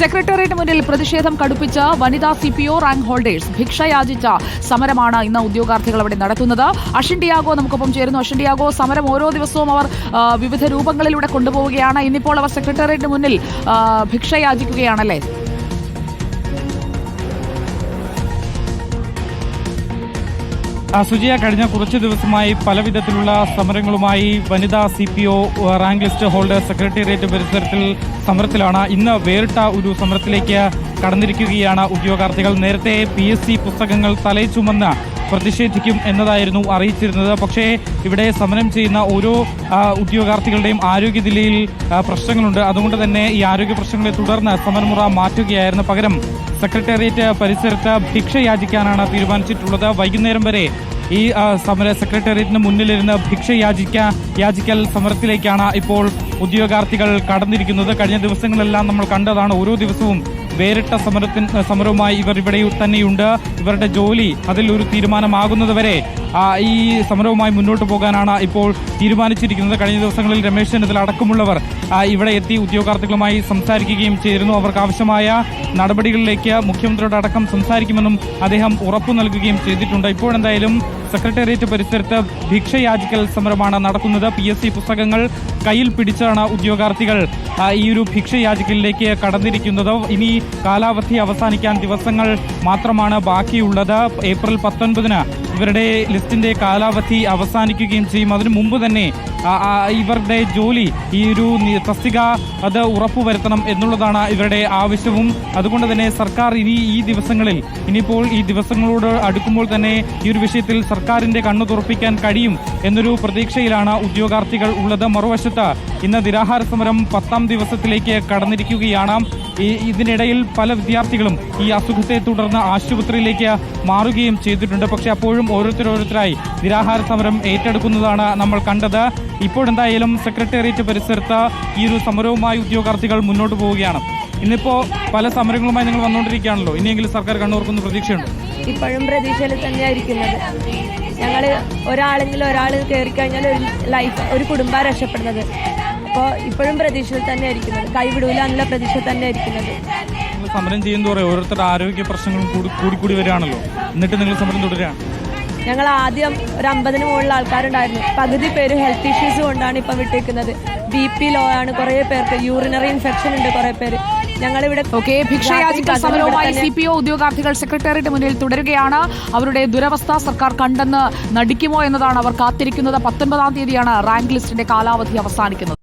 Secretariat മുന്നിൽ പ്രതിഷേധം കടുപ്പിച്ച വനിതാ C P O rank holders ഭിക്ഷയാചിച്ച സമരമാണ് ഇന്ന് ഉദ്യോഗാർത്ഥികൾ അവിടെ നടത്തുന്നത് അഷിൻഡിയാഗോ നമുക്കൊപ്പം ചേരുന്നു. അഷിൻഡിയാഗോ സമരം ഓരോ ദിവസവും അവർ വിവിധ രൂപങ്ങളിലൂടെ കൊണ്ടുപോവുകയാണ്. ഇന്നിപ്പോൾ അവർ സെക്രട്ടേറിയറ്റിന് മുന്നിൽ ആ, സുജിയ കഴിഞ്ഞ കുറച്ച് ദിവസമായി പല വിധത്തിലുള്ള സമരങ്ങളുമായി വനിതാ C P O rank list holder secretariat പരിസരത്തിൽ സമരത്തിലാണ്. ഇന്ന് വേറിട്ട ഒരു സമരത്തിലേക്ക് കടന്നിരിക്കുകയാണ് ഉദ്യോഗാർത്ഥികൾ. നേരത്തെ പി എസ് സി പുസ്തകങ്ങൾ തലയിച്ചുമെന്ന് ചുമന്ന് പ്രതിഷേധിക്കും എന്നതായിരുന്നു അറിയിച്ചിരുന്നത്. പക്ഷേ ഇവിടെ സമരം ചെയ്യുന്ന ഓരോ ഉദ്യോഗാർത്ഥികളുടെയും ആരോഗ്യനിലയിൽ പ്രശ്നങ്ങളുണ്ട്. അതുകൊണ്ട് തന്നെ ഈ ആരോഗ്യ പ്രശ്നങ്ങളെ തുടർന്ന് സമരമുറ മാറ്റുകയായിരുന്നു. പകരം സെക്രട്ടേറിയറ്റ് പരിസരത്ത് ഭിക്ഷ യാചിക്കാനാണ് തീരുമാനിച്ചിട്ടുള്ളത്. വൈകുന്നേരം വരെ ഈ സമര സെക്രട്ടേറിയറ്റിന് മുന്നിലിരുന്ന് ഭിക്ഷ യാചിക്ക യാചിക്കൽ സമരത്തിലേക്കാണ് ഇപ്പോൾ ഉദ്യോഗാർത്ഥികൾ കടന്നിരിക്കുന്നത്. കഴിഞ്ഞ ദിവസങ്ങളെല്ലാം നമ്മൾ കണ്ടതാണ് ഓരോ ദിവസവും വേറിട്ട സമരത്തിന് സമരവുമായി ഇവർ ഇവിടെ തന്നെയുണ്ട്. ഇവരുടെ ജോലി അതിൽ ഒരു തീരുമാനമാകുന്നതുവരെ ഈ സമരവുമായി മുന്നോട്ട് പോകാനാണ് ഇപ്പോൾ തീരുമാനിച്ചിരിക്കുന്നത്. കഴിഞ്ഞ ദിവസങ്ങളിൽ രമേശ് ചെന്നിത്തല അടക്കമുള്ളവർ ഇവിടെ എത്തി ഉദ്യോഗാർത്ഥികളുമായി സംസാരിക്കുകയും ചെയ്തിരുന്നു. അവർക്ക് ആവശ്യമായ നടപടികളിലേക്ക് മുഖ്യമന്ത്രിയുടെ അടക്കം സംസാരിക്കുമെന്നും അദ്ദേഹം ഉറപ്പു നൽകുകയും ചെയ്തിട്ടുണ്ട്. ഇപ്പോഴെന്തായാലും സെക്രട്ടേറിയറ്റ് പരിസരത്ത് ഭിക്ഷയാചിക്കൽ സമരമാണ് നടക്കുന്നത്. പി എസ് സി പുസ്തകങ്ങൾ കയ്യിൽ പിടിച്ചാണ് ഉദ്യോഗാർത്ഥികൾ ഈ ഒരു ഭിക്ഷയാചിക്കലിലേക്ക് കടന്നിരിക്കുന്നത്. ഇനി കാലാവധി അവസാനിക്കാൻ ദിവസങ്ങൾ മാത്രമാണ് ബാക്കിയുള്ളത്. ഏപ്രിൽ പത്തൊൻപതിന് ഇവരുടെ ലിസ്റ്റിന്റെ കാലാവധി അവസാനിക്കുകയും ചെയ്യും. അതിനു മുമ്പ് തന്നെ ഇവരുടെ ജോലി ഈ ഒരു തസ്തിക അത് ഉറപ്പുവരുത്തണം എന്നുള്ളതാണ് ഇവരുടെ ആവശ്യവും. അതുകൊണ്ട് തന്നെ സർക്കാർ ഇനി ഈ ദിവസങ്ങളിൽ ഇനിയിപ്പോൾ ഈ ദിവസങ്ങളോട് അടുക്കുമ്പോൾ തന്നെ ഈ ഒരു വിഷയത്തിൽ സർക്കാരിന്റെ കണ്ണു തുറപ്പിക്കാൻ കഴിയും എന്നൊരു പ്രതീക്ഷയിലാണ് ഉദ്യോഗാർത്ഥികൾ ഉള്ളത്. മറുവശത്ത് ഇന്ന് നിരാഹാര സമരം പത്താം ദിവസത്തിലേക്ക് കടന്നിരിക്കുകയാണ്. ഇതിനിടയിൽ പല വിദ്യാർത്ഥികളും ഈ അസുഖത്തെ തുടർന്ന് ആശുപത്രിയിലേക്ക് മാറുകയും ചെയ്തിട്ടുണ്ട്. പക്ഷെ അപ്പോഴും ഓരോരുത്തരോരോരുത്തരായി നിരാഹാര സമരം ഏറ്റെടുക്കുന്നതാണ് നമ്മൾ കണ്ടത്. ഇപ്പോഴെന്തായാലും സെക്രട്ടേറിയറ്റ് പരിസരത്ത് ഈ ഒരു സമരവുമായി ഉദ്യോഗാർത്ഥികൾ മുന്നോട്ട് പോവുകയാണ്. ഇന്നിപ്പോ പല സമരങ്ങളുമായി നിങ്ങൾ വന്നുകൊണ്ടിരിക്കുകയാണല്ലോ. ഇനിയെങ്കിലും സർക്കാർ കണ്ണൂർക്കുന്ന പ്രതീക്ഷയുണ്ട്? ഇപ്പോഴും പ്രതീക്ഷയിൽ തന്നെയായിരിക്കുന്നത്. ഞങ്ങൾ ഒരാളെങ്കിലും ഒരാൾ കയറി കഴിഞ്ഞാൽ ഒരു ലൈഫ് ഒരു കുടുംബം രക്ഷപ്പെടുന്നത്. അപ്പോൾ ഇപ്പോഴും പ്രതീക്ഷയിൽ തന്നെ ആയിരിക്കുന്നത് കൈവിടൂല എന്നുള്ള പ്രതീക്ഷ തന്നെ ആയിരിക്കുന്നത് നിങ്ങൾ സമരം ചെയ്യുന്നതോടെ ഓരോരുത്തരുടെ ആരോഗ്യ പ്രശ്നങ്ങളും കൂടി കൂടി വരികയാണല്ലോ. എന്നിട്ട് നിങ്ങൾ സമരം തുടരുകയാണ്. ഞങ്ങൾ ആദ്യം ഒരു അമ്പതിന് മുകളിൽ ആൾക്കാരുണ്ടായിരുന്നു. പകുതി പേര് ഹെൽത്ത് ഇഷ്യൂസ് കൊണ്ടാണ് ഇപ്പം വിട്ടേക്കുന്നത്. ബി പി ലോ ആണ്. കുറേ പേർക്ക് യൂറിനറി ഇൻഫെക്ഷൻ ഉണ്ട് കുറേ പേര്. ഞങ്ങളിവിടെ ഓക്കെ ഭിക്ഷയാചിക്കൽ സമരവുമായി സി പി ഒ ഉദ്യോഗാർത്ഥികൾ സെക്രട്ടേറിയറ്റ് മുന്നിൽ തുടരുകയാണ്. അവരുടെ ദുരവസ്ഥ സർക്കാർ കണ്ടെന്ന് നടിക്കുമോ എന്നതാണ് അവർ കാത്തിരിക്കുന്നത്. പത്തൊൻപതാം തീയതിയാണ് റാങ്ക് ലിസ്റ്റിന്റെ കാലാവധി അവസാനിക്കുന്നത്.